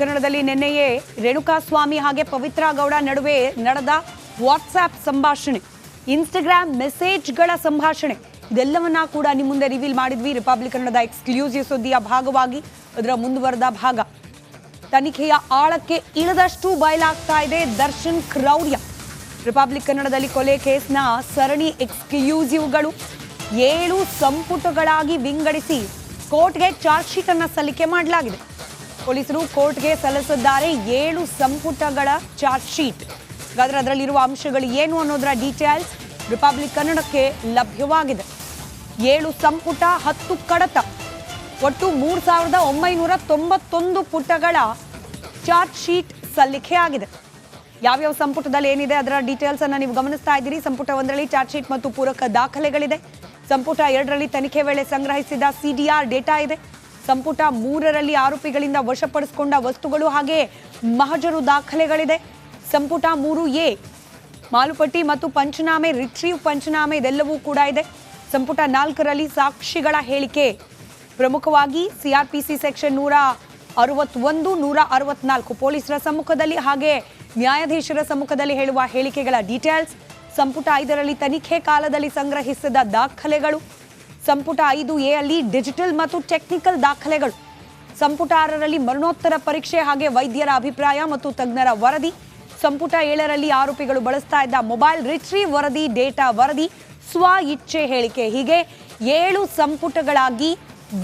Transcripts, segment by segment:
ಕನ್ನಡದಲ್ಲಿ ನಿನ್ನೆಯೇ ರೇಣುಕಾಸ್ವಾಮಿ ಹಾಗೆ ಪವಿತ್ರ ಗೌಡ ನಡುವೆ ನಡೆದ ವಾಟ್ಸ್ಆ್ಯಪ್ ಸಂಭಾಷಣೆ, ಇನ್ಸ್ಟಾಗ್ರಾಮ್ ಮೆಸೇಜ್ಗಳ ಸಂಭಾಷಣೆ. ಇದೆಲ್ಲವನ್ನ ಕೂಡ ನಿಮ್ಮ ಮುಂದೆ ರಿವೀಲ್ ಮಾಡಿದ್ವಿ. ರಿಪಬ್ಲಿಕ್ ಕನ್ನಡದ ಎಕ್ಸ್ಕ್ಲೂಸಿವ್ ಸುದ್ದಿಯ ಭಾಗವಾಗಿ ಅದರ ಮುಂದುವರೆದ ಭಾಗ. ತನಿಖೆಯ ಆಳಕ್ಕೆ ಇಳದಷ್ಟು ಬಯಲಾಗ್ತಾ ಇದೆ ದರ್ಶನ್ ಕ್ರೌರ್ಯ. ರಿಪಬ್ಲಿಕ್ ಕನ್ನಡದಲ್ಲಿ ಕೊಲೆ ಕೇಸ್ನ ಸರಣಿ ಎಕ್ಸ್ಕ್ಲೂಸಿವ್ಗಳು ಏಳು ಸಂಪುಟಗಳಾಗಿ ವಿಂಗಡಿಸಿ ಕೋರ್ಟ್ಗೆ ಚಾರ್ಜ್ ಶೀಟ್ ಅನ್ನ ಸಲ್ಲಿಕೆ ಮಾಡಲಾಗಿದೆ. ಪೊಲೀಸರು ಕೋರ್ಟ್ಗೆ ಸಲ್ಲಿಸಿದ್ದಾರೆ ಏಳು ಸಂಪುಟಗಳ ಚಾರ್ಜ್ ಶೀಟ್. ಹಾಗಾದ್ರೆ ಅದರಲ್ಲಿರುವ ಅಂಶಗಳು ಏನು ಅನ್ನೋದರ ಡೀಟೇಲ್ಸ್ ರಿಪಬ್ಲಿಕ್ ಕನ್ನಡಕ್ಕೆ ಲಭ್ಯವಾಗಿದೆ. ಏಳು ಸಂಪುಟ, ಹತ್ತು ಕಡತ. ಒಟ್ಟು ಮೂರು ಸಾವಿರದ ಒಂಬೈನೂರ ತೊಂಬತ್ತೊಂದು ಪುಟಗಳ ಚಾರ್ಜ್ ಶೀಟ್ ಸಲ್ಲಿಕೆ ಆಗಿದೆ. ಯಾವ್ಯಾವ ಸಂಪುಟದಲ್ಲಿ ಏನಿದೆ ಅದರ ಡೀಟೇಲ್ಸ್ ಅನ್ನು ನೀವು ಗಮನಿಸ್ತಾ ಇದ್ದೀರಿ. ಸಂಪುಟ ಒಂದರಲ್ಲಿ ಚಾರ್ಜ್ ಶೀಟ್ ಮತ್ತು ಪೂರಕ ದಾಖಲೆಗಳಿದೆ. ಸಂಪುಟ ಎರಡರಲ್ಲಿ ತನಿಖೆ ವೇಳೆ ಸಂಗ್ರಹಿಸಿದ ಸಿಡಿಆರ್ ಡೇಟಾ ಇದೆ. ಸಂಪುಟ ಮೂರರಲ್ಲಿ ಆರೋಪಿಗಳಿಂದ ವಶಪಡಿಸಿಕೊಂಡ ವಸ್ತುಗಳು ಹಾಗೆ ಮಹಜರು ದಾಖಲೆಗಳಿದೆ. ಸಂಪುಟ ಮೂರು ಎ, ಮಾಲುಪಟ್ಟಿ ಮತ್ತು ಪಂಚನಾಮೆ, ರಿಟ್ರೀವ್ ಪಂಚನಾಮೆ ಇದೆಲ್ಲವೂ ಕೂಡ ಇದೆ. ಸಂಪುಟ ನಾಲ್ಕರಲ್ಲಿ ಸಾಕ್ಷಿಗಳ ಹೇಳಿಕೆ. ಪ್ರಮುಖವಾಗಿ ಸಿಆರ್ಪಿಸಿ ಸೆಕ್ಷನ್ ನೂರ ಅರವತ್ತೊಂದು, ನೂರ ಅರವತ್ನಾಲ್ಕು ಪೊಲೀಸರ ಸಮ್ಮುಖದಲ್ಲಿ ಹಾಗೆ ನ್ಯಾಯಾಧೀಶರ ಸಮ್ಮುಖದಲ್ಲಿ ಹೇಳುವ ಹೇಳಿಕೆಗಳ ಡೀಟೇಲ್ಸ್, ಸಂಪುಟ ಐದರಲ್ಲಿ ತನಿಖೆ ಕಾಲದಲ್ಲಿ ಸಂಗ್ರಹಿಸಿದ ದಾಖಲೆಗಳು. ಸಂಪುಟ ಐದು ಎ ಅಲ್ಲಿ ಡಿಜಿಟಲ್ ಮತ್ತು ಟೆಕ್ನಿಕಲ್ ದಾಖಲೆಗಳು. ಸಂಪುಟ ಆರರಲ್ಲಿ ಮರಣೋತ್ತರ ಪರೀಕ್ಷೆ ಹಾಗೆ ವೈದ್ಯರ ಅಭಿಪ್ರಾಯ ಮತ್ತು ತಜ್ಞರ ವರದಿ. ಸಂಪುಟ ಏಳರಲ್ಲಿ ಆರೋಪಿಗಳು ಬಳಸ್ತಾ ಇದ್ದ ಮೊಬೈಲ್ ರಿಟ್ರೀವ್ ವರದಿ, ಡೇಟಾ ವರದಿ, ಸ್ವ ಇಚ್ಛೆ ಹೇಳಿಕೆ. ಹೀಗೆ ಏಳು ಸಂಪುಟಗಳಾಗಿ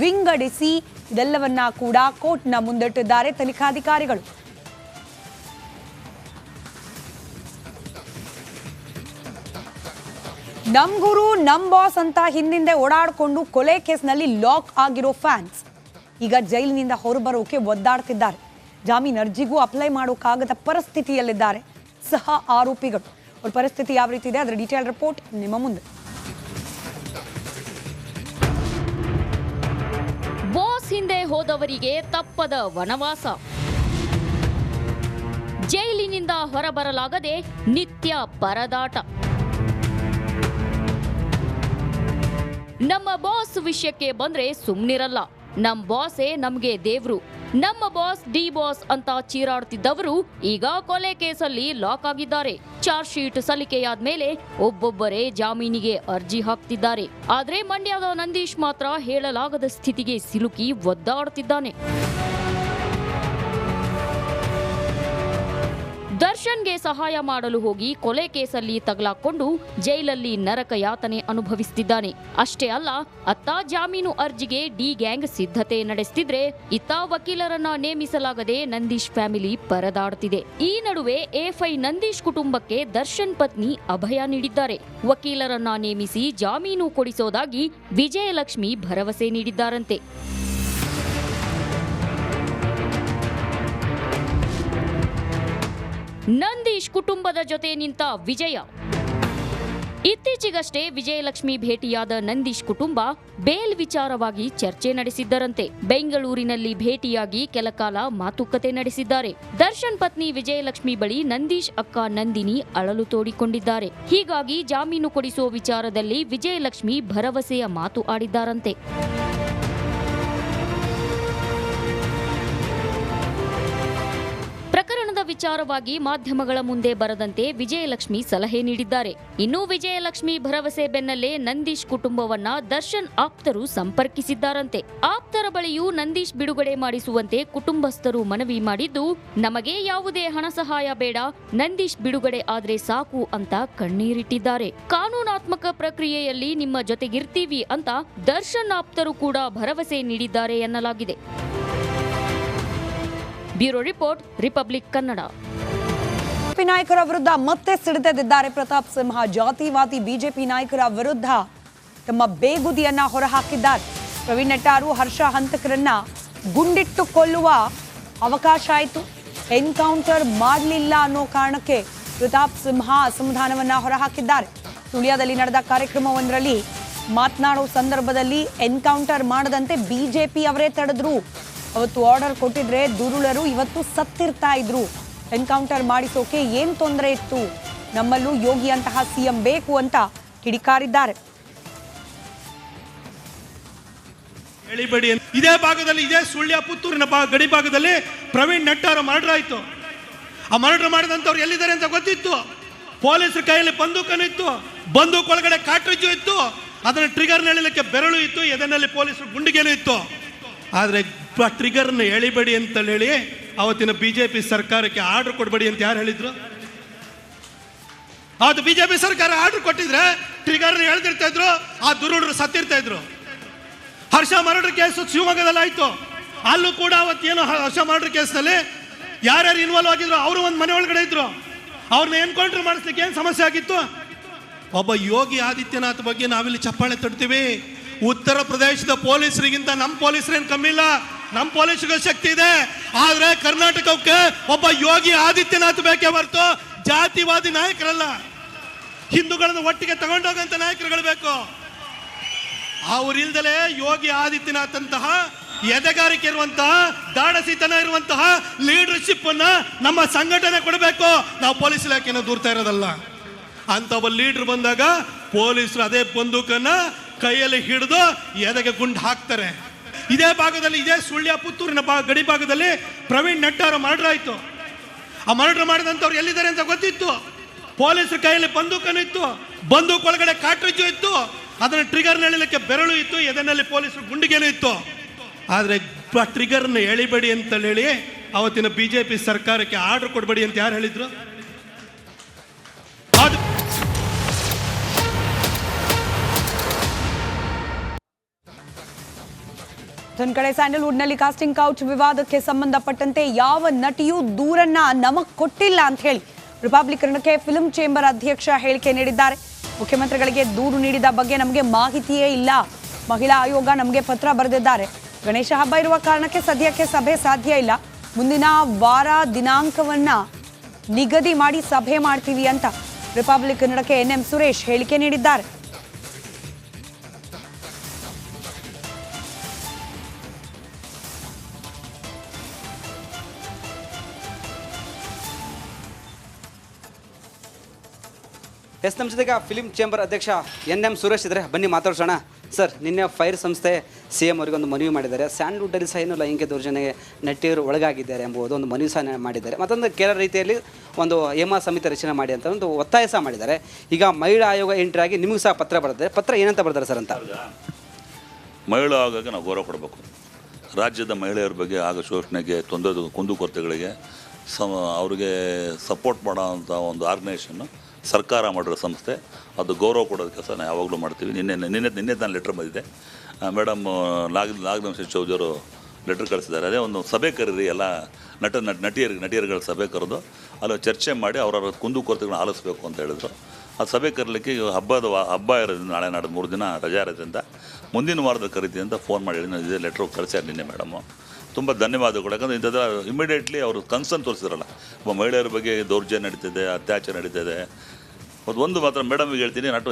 ವಿಂಗಡಿಸಿ ಇದೆಲ್ಲವನ್ನ ಕೂಡ ಕೋರ್ಟ್ನ ಮುಂದಿಟ್ಟಿದ್ದಾರೆ ತನಿಖಾಧಿಕಾರಿಗಳು. ನಮ್ ಗುರು, ನಮ್ ಬಾಸ್ ಅಂತ ಹಿಂದಿಂದೆ ಓಡಾಡಿಕೊಂಡು ಕೊಲೆ ಕೇಸ್ನಲ್ಲಿ ಲಾಕ್ ಆಗಿರೋ ಫ್ಯಾನ್ಸ್. ಈಗ ಜೈಲಿನಿಂದ ಹೊರಬರೋಕೆ ಒದ್ದಾಡ್ತಿದ್ದಾರೆ. ಜಾಮೀನು ಅರ್ಜಿಗೂ ಅಪ್ಲೈ ಮಾಡೋಕ್ಕಾಗದ ಪರಿಸ್ಥಿತಿಯಲ್ಲಿದ್ದಾರೆ ಸಹ ಆರೋಪಿಗಳು. ಅವ್ರ ಪರಿಸ್ಥಿತಿ ಯಾವ ರೀತಿ ಇದೆ? ಅದರ ಡೀಟೇಲ್ ರಿಪೋರ್ಟ್ ನಿಮ್ಮ ಮುಂದೆ. ಬಾಸ್ ಹಿಂದೆ ಹೋದವರಿಗೆ ತಪ್ಪದ ವನವಾಸ. ಜೈಲಿನಿಂದ ಹೊರಬರಲಾಗದೆ ನಿತ್ಯ ಪರದಾಟ. ನಮ್ಮ ಬಾಸ್ ವಿಷಯಕ್ಕೆ ಬಂದ್ರೆ ಸುಮ್ನಿರಲ್ಲ. ನಮ್ ಬಾಸೇ ನಮ್ಗೆ ದೇವ್ರು. ನಮ್ಮ ಬಾಸ್ ಡಿ ಬಾಸ್ ಅಂತ ಚೀರಾಡ್ತಿದ್ದವರು ಈಗ ಕೊಲೆ ಕೇಸಲ್ಲಿ ಲಾಕ್ ಆಗಿದ್ದಾರೆ. ಚಾರ್ಜ್ ಶೀಟ್ ಸಲ್ಲಿಕೆಯಾದ ಮೇಲೆ ಒಬ್ಬೊಬ್ಬರೇ ಜಾಮೀನಿಗೆ ಅರ್ಜಿ ಹಾಕ್ತಿದ್ದಾರೆ. ಆದ್ರೆ ಮಂಡ್ಯದ ನಂದೀಶ್ ಮಾತ್ರ ಹೇಳಲಾಗದ ಸ್ಥಿತಿಗೆ ಸಿಲುಕಿ ಒದ್ದಾಡ್ತಿದ್ದಾನೆ. ದರ್ಶನ್ಗೆ ಸಹಾಯ ಮಾಡಲು ಹೋಗಿ ಕೊಲೆ ಕೇಸಲ್ಲಿ ತಗಲಾಕೊಂಡು ಜೈಲಲ್ಲಿ ನರಕ ಯಾತನೆ ಅನುಭವಿಸುತ್ತಿದ್ದಾನೆ ಅಷ್ಟೇ ಅಲ್ಲ, ಅತ್ತ ಜಾಮೀನು ಅರ್ಜಿಗೆ ಡಿ ಗ್ಯಾಂಗ್ ಸಿದ್ಧತೆ ನಡೆಸುತ್ತಿದ್ರೆ ಇತ್ತ ವಕೀಲರನ್ನ ನೇಮಿಸಲಾಗದೆ ನಂದೀಶ್ ಫ್ಯಾಮಿಲಿ ಪರದಾಡುತ್ತಿದೆ ಈ ನಡುವೆ ಎಫ್ಐ ನಂದೀಶ್ ಕುಟುಂಬಕ್ಕೆ ದರ್ಶನ್ ಪತ್ನಿ ಅಭಯ ನೀಡಿದ್ದಾರೆ. ವಕೀಲರನ್ನ ನೇಮಿಸಿ ಜಾಮೀನು ಕೊಡಿಸೋದಾಗಿ ವಿಜಯಲಕ್ಷ್ಮಿ ಭರವಸೆ ನೀಡಿದ್ದಾರಂತೆ. ನಂದೀಶ್ ಕುಟುಂಬದ ಜೊತೆ ನಿಂತ ವಿಜಯ. ಇತ್ತೀಚೆಗಷ್ಟೇ ವಿಜಯಲಕ್ಷ್ಮಿ ಭೇಟಿಯಾದ ನಂದೀಶ್ ಕುಟುಂಬ ಬೇಲ್ ವಿಚಾರವಾಗಿ ಚರ್ಚೆ ನಡೆಸಿದ್ದರಂತೆ. ಬೆಂಗಳೂರಿನಲ್ಲಿ ಭೇಟಿಯಾಗಿ ಕೆಲಕಾಲ ಮಾತುಕತೆ ನಡೆಸಿದ್ದಾರೆ. ದರ್ಶನ್ ಪತ್ನಿ ವಿಜಯಲಕ್ಷ್ಮಿ ಬಳಿ ನಂದೀಶ್ ಅಕ್ಕ ನಂದಿನಿ ಅಳಲು ತೋಡಿಕೊಂಡಿದ್ದಾರೆ. ಹೀಗಾಗಿ ಜಾಮೀನು ಕೊಡಿಸುವ ವಿಚಾರದಲ್ಲಿ ವಿಜಯಲಕ್ಷ್ಮಿ ಭರವಸೆಯ ಮಾತು ಆಡಿದ್ದಾರಂತೆ. ವಿಚಾರವಾಗಿ ಮಾಧ್ಯಮಗಳ ಮುಂದೆ ಬರದಂತೆ ವಿಜಯಲಕ್ಷ್ಮಿ ಸಲಹೆ ನೀಡಿದ್ದಾರೆ. ಇನ್ನು ವಿಜಯಲಕ್ಷ್ಮಿ ಭರವಸೆ ಬೆನ್ನಲ್ಲೇ ನಂದೀಶ್ ಕುಟುಂಬವನ್ನ ದರ್ಶನ್ ಆಪ್ತರು ಸಂಪರ್ಕಿಸಿದ್ದಾರಂತೆ. ಆಪ್ತರ ಬಳಿಯೂ ನಂದೀಶ್ ಬಿಡುಗಡೆ ಮಾಡಿಸುವಂತೆ ಕುಟುಂಬಸ್ಥರು ಮನವಿ ಮಾಡಿದ್ದು, ನಮಗೆ ಯಾವುದೇ ಹಣ ಸಹಾಯ ಬೇಡ, ನಂದೀಶ್ ಬಿಡುಗಡೆ ಆದ್ರೆ ಸಾಕು ಅಂತ ಕಣ್ಣೀರಿಟ್ಟಿದ್ದಾರೆ. ಕಾನೂನಾತ್ಮಕ ಪ್ರಕ್ರಿಯೆಯಲ್ಲಿ ನಿಮ್ಮ ಜೊತೆಗಿರ್ತೀವಿ ಅಂತ ದರ್ಶನ್ ಆಪ್ತರು ಕೂಡ ಭರವಸೆ ನೀಡಿದ್ದಾರೆ ಎನ್ನಲಾಗಿದೆ. Bureau report, Republic Kannada. ನಾಯಕರ ವಿರುದ್ಧ ಮತ್ತೆ ಸಿಡಿದೆದ್ದಿದ್ದಾರೆ ಪ್ರತಾಪ್ ಸಿಂಹ. ಜಾತಿವಾದಿ ಬಿಜೆಪಿ ನಾಯಕರ ವಿರುದ್ಧ ತಮ್ಮ ಬೇಗುದಿಯನ್ನ ಹೊರಹಾಕಿದ್ದಾರೆ. ಪ್ರವೀಣ್ ನೆಟ್ಟಾರು, ಹರ್ಷ ಹಂತಕರನ್ನ ಗುಂಡಿಟ್ಟು ಕೊಲ್ಲುವ ಅವಕಾಶ ಆಯಿತು. ಎನ್ಕೌಂಟರ್ ಮಾಡಲಿಲ್ಲ ಅನ್ನೋ ಕಾರಣಕ್ಕೆ ಪ್ರತಾಪ್ ಸಿಂಹ ಅಸಮಾಧಾನವನ್ನ ಹೊರಹಾಕಿದ್ದಾರೆ. ಸುಳ್ಯದಲ್ಲಿ ನಡೆದ ಕಾರ್ಯಕ್ರಮವೊಂದರಲ್ಲಿ ಮಾತನಾಡೋ ಸಂದರ್ಭದಲ್ಲಿ ಎನ್ಕೌಂಟರ್ ಮಾಡದಂತೆ ಬಿಜೆಪಿ ಅವರೇ ತಡೆದ್ರು. ಅವತ್ತು ಆರ್ಡರ್ ಕೊಟ್ಟಿದ್ರೆ ದುರುಳರು ಇವತ್ತು ಸತ್ತಿರ್ತಾ ಇದ್ರು. ಎನ್ಕೌಂಟರ್ ಮಾಡಿಸೋಕೆ ಏನ್ ತೊಂದರೆ ಇತ್ತು? ನಮ್ಮಲ್ಲೂ ಯೋಗಿ ಅಂತಹ ಸಿಎಂ ಬೇಕು ಅಂತ ಕಿಡಿಕಾರಿದ್ದಾರೆ. ಇದೇ ಭಾಗದಲ್ಲಿ, ಇದೇ ಸುಳ್ಯ ಪುತ್ತೂರಿನ ಗಡಿ ಭಾಗದಲ್ಲಿ ಪ್ರವೀಣ್ ನಟ್ಟಾರ ಮರ್ಡರ್ ಆಯ್ತು. ಆ ಮರ್ಡರ್ ಮಾಡಿದಂಥವ್ರು ಎಲ್ಲಿದ್ದಾರೆ ಅಂತ ಗೊತ್ತಿತ್ತು. ಪೊಲೀಸರ ಕೈಯಲ್ಲಿ ಬಂದೂಕನು ಇತ್ತು ಬಂದೂಕ್ ಒಳಗಡೆ ಕಾಟ್ರಿಜು ಇತ್ತು. ಅದನ್ನ ಟ್ರಿಗರ್ ಎಳಿಲಿಕ್ಕೆ ಬೆರಳು ಇತ್ತು. ಎದೆನಲ್ಲಿ ಪೊಲೀಸರು ಗುಂಡಿಗೆನೂ ಇತ್ತು. ಆದರೆ ಟ್ರಿಗರ್ನ ಎಳಿಬೇಡಿ ಅಂತ ಹೇಳಿ ಅವತ್ತಿನ ಬಿಜೆಪಿ ಸರ್ಕಾರಕ್ಕೆ ಆರ್ಡರ್ ಕೊಡಬೇಡಿ ಅಂತ ಯಾರು ಹೇಳಿದ್ರು? ಅವತ್ತು ಬಿಜೆಪಿ ಸರ್ಕಾರ ಆರ್ಡರ್ ಕೊಟ್ಟಿದ್ರೆ ಟ್ರಿಗರ್ನ ಎಳ್ದಿರ್ತಾ ಇದ್ರು, ಆ ದುರುಡರು ಸತ್ತಿರ್ತಾ ಇದ್ರು. ಹರ್ಷ ಮರಡ್ರ ಕೇಸ್ ಶಿವಮೊಗ್ಗದಲ್ಲಿ ಆಯ್ತು. ಅಲ್ಲೂ ಕೂಡ ಅವತ್ತೇನು ಹರ್ಷ ಮರ್ಡರ್ ಕೇಸ್ನಲ್ಲಿ ಯಾರ್ಯಾರು ಇನ್ವಾಲ್ವ್ ಆಗಿದ್ರು ಅವರು ಒಂದು ಮನೆ ಒಳಗಡೆ ಇದ್ರು. ಅವ್ರನ್ನ ಎನ್ಕೌಂಟರ್ ಮಾಡಿಸ್ಲಿಕ್ಕೆ ಏನು ಸಮಸ್ಯೆ ಆಗಿತ್ತು? ಒಬ್ಬ ಯೋಗಿ ಆದಿತ್ಯನಾಥ್ ಬಗ್ಗೆ ನಾವಿಲ್ಲಿ ಚಪ್ಪಾಳೆ ತಡ್ತೀವಿ ಉತ್ತರ ಪ್ರದೇಶದ ಪೊಲೀಸರಿಗಿಂತ ನಮ್ಮ ಪೊಲೀಸರೇನು ಕಮ್ಮಿ ಇಲ್ಲ. ನಮ್ಮ ಪೊಲೀಸ್ಗೆ ಶಕ್ತಿ ಇದೆ. ಆದ್ರೆ ಕರ್ನಾಟಕಕ್ಕೆ ಒಬ್ಬ ಯೋಗಿ ಆದಿತ್ಯನಾಥ್ ಬೇಕೇ ಹೊರತು ಜಾತಿವಾದಿ ನಾಯಕರಲ್ಲ. ಹಿಂದೂಗಳನ್ನು ಒಟ್ಟಿಗೆ ತಗೊಂಡೋಗಂತ ನಾಯಕರುಗಳು ಬೇಕು. ಅವರಿಲ್ದಲೇ ಯೋಗಿ ಆದಿತ್ಯನಾಥ್ ಅಂತಹ ಎದೆಗಾರಿಕೆ ಇರುವಂತಹ ದಾಡಸಿತನ ಇರುವಂತಹ ಲೀಡರ್ಶಿಪ್ ಅನ್ನ ನಮ್ಮ ಸಂಘಟನೆ ಕೊಡಬೇಕು. ನಾವು ಪೊಲೀಸ್ ಇಲಾಖೆನ ದೂರ್ತಾ ಇರೋದಲ್ಲ. ಅಂತ ಒಬ್ಬ ಲೀಡರ್ ಬಂದಾಗ ಪೊಲೀಸರು ಅದೇ ಬಂದೂಕನ್ನ ಕೈಯಲ್ಲಿ ಹಿಡಿದು ಎದೆಗೆ ಗುಂಡು ಹಾಕ್ತಾರೆ. ಇದೇ ಭಾಗದಲ್ಲಿ, ಇದೇ ಸುಳ್ಯ ಪುತ್ತೂರಿನ ಭಾಗ, ಗಡಿ ಭಾಗದಲ್ಲಿ ಪ್ರವೀಣ್ ನೆಟ್ಟಾರ ಮರ್ಡರ್ ಆಯಿತು ಆ ಮರ್ಡರ್ ಮಾಡಿದಂಥವ್ರು ಎಲ್ಲಿದ್ದಾರೆ ಅಂತ ಗೊತ್ತಿತ್ತು. ಪೊಲೀಸರ ಕೈಯಲ್ಲಿ ಬಂದೂಕನು ಇತ್ತು ಬಂದೂಕ್ ಒಳಗಡೆ ಕಾಟ್ರಿಜು ಇತ್ತು, ಅದನ್ನ ಟ್ರಿಗರ್ ಎಳಿಲಿಕ್ಕೆ ಬೆರಳು ಇತ್ತು ಎದನ್ನಲ್ಲಿ ಪೊಲೀಸರು ಗುಂಡಿಗೆನೂ ಇತ್ತು. ಆದರೆ ಟ್ರಿಗರ್ನ ಎಳಿಬೇಡಿ ಅಂತ ಹೇಳಿ ಅವತ್ತಿನ ಬಿಜೆಪಿ ಸರ್ಕಾರಕ್ಕೆ ಆರ್ಡರ್ ಕೊಡಬೇಡಿ ಅಂತ ಯಾರು ಹೇಳಿದ್ರು? ಒಂದ್ ಕಡೆ ಸ್ಯಾಂಡಲ್ವುಡ್ನಲ್ಲಿ ಕಾಸ್ಟಿಂಗ್ ಕೌಚ್ ವಿವಾದಕ್ಕೆ ಸಂಬಂಧಪಟ್ಟಂತೆ ಯಾವ ನಟಿಯೂ ದೂರನ್ನ ನಮಗ್ ಕೊಟ್ಟಿಲ್ಲ ಅಂತ ಹೇಳಿ ರಿಪಬ್ಲಿಕನ್ಗೆ ಫಿಲ್ಮ್ ಚೇಂಬರ್ ಅಧ್ಯಕ್ಷ ಹೇಳಿಕೆ ನೀಡಿದ್ದಾರೆ. ಮುಖ್ಯಮಂತ್ರಿಗಳಿಗೆ ದೂರು ನೀಡಿದ ಬಗ್ಗೆ ನಮಗೆ ಮಾಹಿತಿಯೇ ಇಲ್ಲ. ಮಹಿಳಾ ಆಯೋಗ ನಮಗೆ ಪತ್ರ ಬರೆದಿದ್ದಾರೆ. ಗಣೇಶ ಹಬ್ಬ ಇರುವ ಕಾರಣಕ್ಕೆ ಸದ್ಯಕ್ಕೆ ಸಭೆ ಸಾಧ್ಯ ಇಲ್ಲ. ಮುಂದಿನ ವಾರ ದಿನಾಂಕವನ್ನ ನಿಗದಿ ಮಾಡಿ ಸಭೆ ಮಾಡ್ತೀವಿ ಅಂತ ರಿಪಬ್ಲಿಕ್ ಕನ್ನಡಕ್ಕೆ ಎನ್ ಎಂ ಸುರೇಶ್ ಹೇಳಿಕೆ ನೀಡಿದ್ದಾರೆ. ಎಸ್ ನಮ್ಮ ಜೊತೆಗೆ ಫಿಲಿಂ ಚೇಂಬರ್ ಅಧ್ಯಕ್ಷ ಎನ್ ಎಂ ಸುರೇಶ್ ಇದ್ದಾರೆ ಬನ್ನಿ ಮಾತಾಡ್ಸೋಣ. ಸರ್, ನಿನ್ನೆ ಫೈರ್ ಸಂಸ್ಥೆ ಸಿ ಎಂ ಅವರಿಗೆ ಒಂದು ಮನವಿ ಮಾಡಿದ್ದಾರೆ. ಸ್ಯಾಂಡ್ವುಡ್ಡಲ್ಲಿ ಸಹ ಏನು ಲೈಂಗಿಕ ದೌರ್ಜನ್ಯಗೆ ನಟಿಯರು ಒಳಗಾಗಿದ್ದಾರೆ ಎಂಬುದು ಒಂದು ಮನವಿ ಸಹ ಮಾಡಿದ್ದಾರೆ. ಮತ್ತೊಂದು ಕೆಲ ರೀತಿಯಲ್ಲಿ ಒಂದು ಹೇಮಾ ಸಮಿತಿ ರಚನೆ ಮಾಡಿ ಅಂತ ಒಂದು ಒತ್ತಾಯ ಸಹ ಮಾಡಿದ್ದಾರೆ. ಈಗ ಮಹಿಳಾ ಆಯೋಗ ಎಂಟ್ರಿ ಆಗಿ ನಿಮಗೂ ಸಹ ಪತ್ರ ಬರ್ತದೆ. ಪತ್ರ ಏನಂತ ಬರ್ತಾರೆ ಸರ್ ಅಂತ? ಮಹಿಳಾ ಆಗೋಕ್ಕೆ ನಾವು ಗೌರವ ಕೊಡಬೇಕು. ರಾಜ್ಯದ ಮಹಿಳೆಯರ ಬಗ್ಗೆ ಆಗ ಶೋಷಣೆಗೆ ತೊಂದರೆ, ಕುಂದುಕೊರತೆಗಳಿಗೆ ಸಮ ಅವರಿಗೆ ಸಪೋರ್ಟ್ ಮಾಡೋ ಅಂಥ ಒಂದು ಆರ್ಗನೈಸೇಷನ್ನು ಸರ್ಕಾರ ಮಾಡಿರೋ ಸಂಸ್ಥೆ, ಅದು ಗೌರವ ಕೊಡೋದು ಕೆಲಸ ನಾವು ಯಾವಾಗಲೂ ಮಾಡ್ತೀವಿ. ನಿನ್ನೆ ನಿನ್ನೆ ನಿನ್ನೆ ನಾನು ಲೆಟ್ರ್ ಬಂದಿದೆ. ಮೇಡಮ್ ನಾಗ್ ನಾಗನಂಶ ಚೌಧರು ಲೆಟ್ರ್ ಕಳಿಸಿದ್ದಾರೆ. ಅದೇ ಒಂದು ಸಭೆ ಕರೀರಿ ಎಲ್ಲ ನಟ ನಟ ನಟಿಯರಿಗೆ ನಟಿಯರುಗಳ ಸಭೆ ಕರೆದು, ಅಲ್ಲಿ ಚರ್ಚೆ ಮಾಡಿ ಅವರವರ ಕುಂದುಕೊರತೆಗಳನ್ನ ಆಲಿಸ್ಬೇಕು ಅಂತ ಹೇಳಿದ್ರು. ಆ ಸಭೆ ಕರೀಲಿಕ್ಕೆ ಹಬ್ಬದ ಹಬ್ಬ ಇರೋದ್ರಿಂದ, ನಾಳೆ ನಾಡ್ದು ಮೂರು ದಿನ ರಜಾ ಇರೋದ್ರಿಂದ, ಮುಂದಿನ ವಾರದ ಕರಿತೀವಿ ಅಂತ ಫೋನ್ ಮಾಡಿ ನಾನು ಇದೇ ಲೆಟ್ರ್ ಕಳಿಸ್ಯಾರ ನಿನ್ನೆ ಮೇಡಮು ತುಂಬ ಧನ್ಯವಾದಗಳು. ಯಾಕಂದರೆ ಇಂಥದ್ದೆಲ್ಲ ಇಮಿಡಿಯೇಟ್ಲಿ ಅವರು ಕನ್ಸರ್ನ್ ತೋರಿಸಿದ್ರಲ್ಲ. ಒಬ್ಬ ಮಹಿಳೆಯರ ಬಗ್ಗೆ ದೌರ್ಜನ್ಯ ನಡೀತಿದೆ, ಅತ್ಯಾಚಾರ ನಡೀತಿದೆ. ಮತ್ತು ಒಂದು ಮಾತ್ರ ಮೇಡಮ್ಗೆ ಹೇಳ್ತೀನಿ, ನಟು